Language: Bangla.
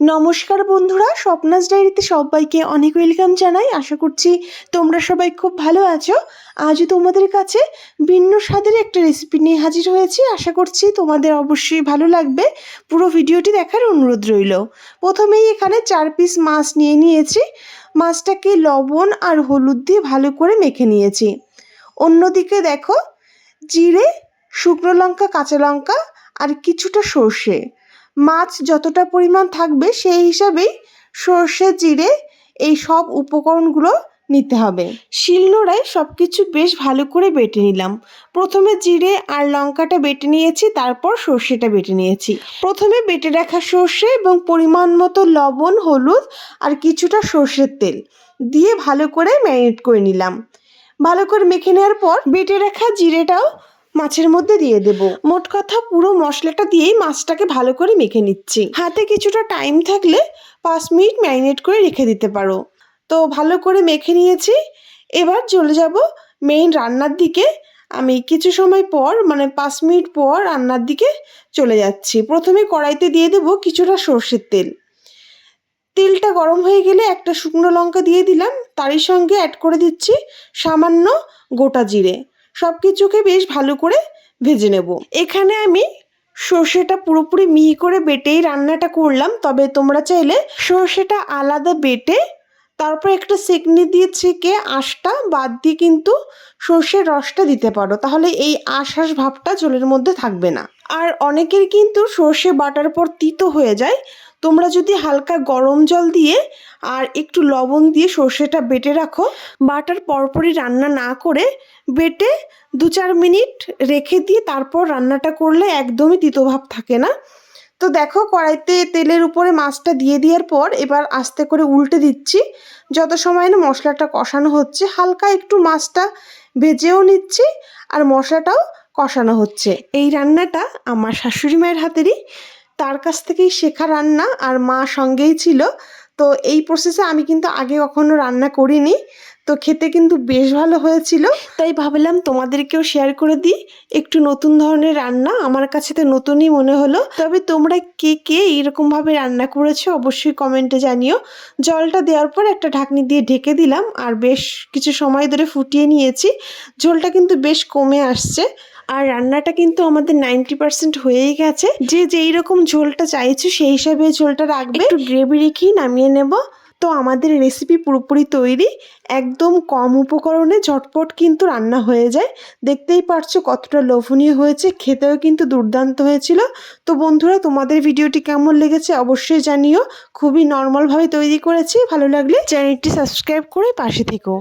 নমস্কার বন্ধুরা, স্বপ্নাস ডায়েরিতে সবাইকে অনেক ওয়েলকাম জানাই। আশা করছি তোমরা সবাই খুব ভালো আছো। আজও তোমাদের কাছে ভিন্ন স্বাদের একটা রেসিপি নিয়ে হাজির হয়েছি। আশা করছি তোমাদের অবশ্যই ভালো লাগবে। পুরো ভিডিওটি দেখার অনুরোধ রইল। প্রথমেই এখানে চার পিস মাছ নিয়ে নিয়েছি। মাছটাকে লবণ আর হলুদ দিয়ে ভালো করে মেখে নিয়েছি। অন্যদিকে দেখো, জিরে, শুকনো লঙ্কা, কাঁচা লঙ্কা আর কিছুটা সর্ষে। মাছ যতটা পরিমাণ থাকবে সেই হিসাবেই সর্ষে, জিরে এই সব উপকরণগুলো নিতে হবে। শিলনোড়ায় সব কিছু বেশ ভালো করে বেটে নিলাম। প্রথমে জিরে আর লঙ্কাটা বেটে নিয়েছি, তারপর সর্ষেটা বেটে নিয়েছি। প্রথমে বেটে রাখা সর্ষে এবং পরিমাণ মতো লবণ, হলুদ আর কিছুটা সর্ষের তেল দিয়ে ভালো করে ম্যারিনেট করে নিলাম। ভালো করে মেখে নেওয়ার পর বেটে রাখা জিরেটাও মাছের মধ্যে দিয়ে দেব। মোট কথা পুরো মশলাটা দিয়েই মাছটাকে ভালো করে মেখে নিচ্ছি। হাতে কিছুটা টাইম থাকলে পাঁচ মিনিট ম্যারিনেট করে রেখে দিতে পারো। তো ভালো করে মেখে নিয়েছি। এবার চলে যাব মেইন রান্নার দিকে। আমি কিছু সময় পর মানে পাঁচ মিনিট পর রান্নার দিকে চলে যাচ্ছি। প্রথমে কড়াইতে দিয়ে দেবো কিছুটা সর্ষের তেল। তেলটা গরম হয়ে গেলে একটা শুকনো লঙ্কা দিয়ে দিলাম। তারই সঙ্গে অ্যাড করে দিচ্ছি সামান্য গোটা জিরে। সব কিছুকে বেশ ভালো করে ভেজে নেব। এখানে আমি সর্ষেটা পুরোপুরি মিহি করে বেটেই রান্নাটা করলাম, তবে তোমরা চাইলে সর্ষেটা আলাদা বেটে তারপর একটা সেকনি দিয়ে ছেঁকে আঁশটা বাদ দিয়ে কিন্তু সর্ষের রসটা দিতে পারো, তাহলে এই আঁশ আঁশ ভাবটা জলের মধ্যে থাকবে না। আর অনেকের কিন্তু সর্ষে বাটার পর তিতো হয়ে যায় তোমরা যদি হালকা গরম জল দিয়ে আর একটু লবণ দিয়ে সর্ষেটা বেটে রাখো, বাটার পরপরই রান্না না করে বেটে দু চার মিনিট রেখে দিয়ে তারপর রান্নাটা করলে একদমই তিতোভাব থাকে না। তো দেখো কড়াইতে তেলের উপরে মাছটা দিয়ে দেওয়ার পর এবার আস্তে করে উল্টে দিচ্ছি। যত সময় না মশলাটা কষানো হচ্ছে, হালকা একটু মাছটা ভেজেও নিচ্ছি আর মশলাটাও কষানো হচ্ছে। এই রান্নাটা আমার শাশুড়ি মায়ের হাতেরই। তার কাছ থেকেই শেখা রান্না আর মা সঙ্গেই ছিল। তো এই প্রসেসে আমি কিন্তু আগে কখনো রান্না করিনি। তো খেতে কিন্তু বেশ ভালো হয়েছিল। তাই ভাবলাম তোমাদেরকেও শেয়ার করে দিই। একটু নতুন ধরনের রান্না আমার কাছে তো নতুনই মনে হলো। তবে তোমরা কে কে এইরকমভাবে রান্না করেছ অবশ্যই কমেন্টে জানিও। জলটা দেওয়ার পর একটা ঢাকনি দিয়ে ঢেকে দিলাম। আর বেশ কিছু সময় ধরে ফুটিয়ে নিয়েছি। ঝোলটা কিন্তু বেশ কমে আসছে। আর রান্নাটা কিন্তু আমাদের নাইনটি পার্সেন্ট হয়েই গেছে। যে যেই রকম ঝোলটা চাইছো সেই হিসাবে ঝোলটা রাখবে। একটু গ্রেভি রেখেই নামিয়ে নেব। তো আমাদের রেসিপি পুরোপুরি তৈরি। একদম কম উপকরণে ঝটপট কিন্তু রান্না হয়ে যায়। দেখতেই পারছ কতটা লোভনীয় হয়েছে, খেতেও কিন্তু দুর্দান্ত হয়েছিল। তো বন্ধুরা, তোমাদের ভিডিওটি কেমন লেগেছে অবশ্যই জানিও। খুবই নর্মালভাবে তৈরি করেছি। ভালো লাগলে চ্যানেলটি সাবস্ক্রাইব করে পাশে থেকো।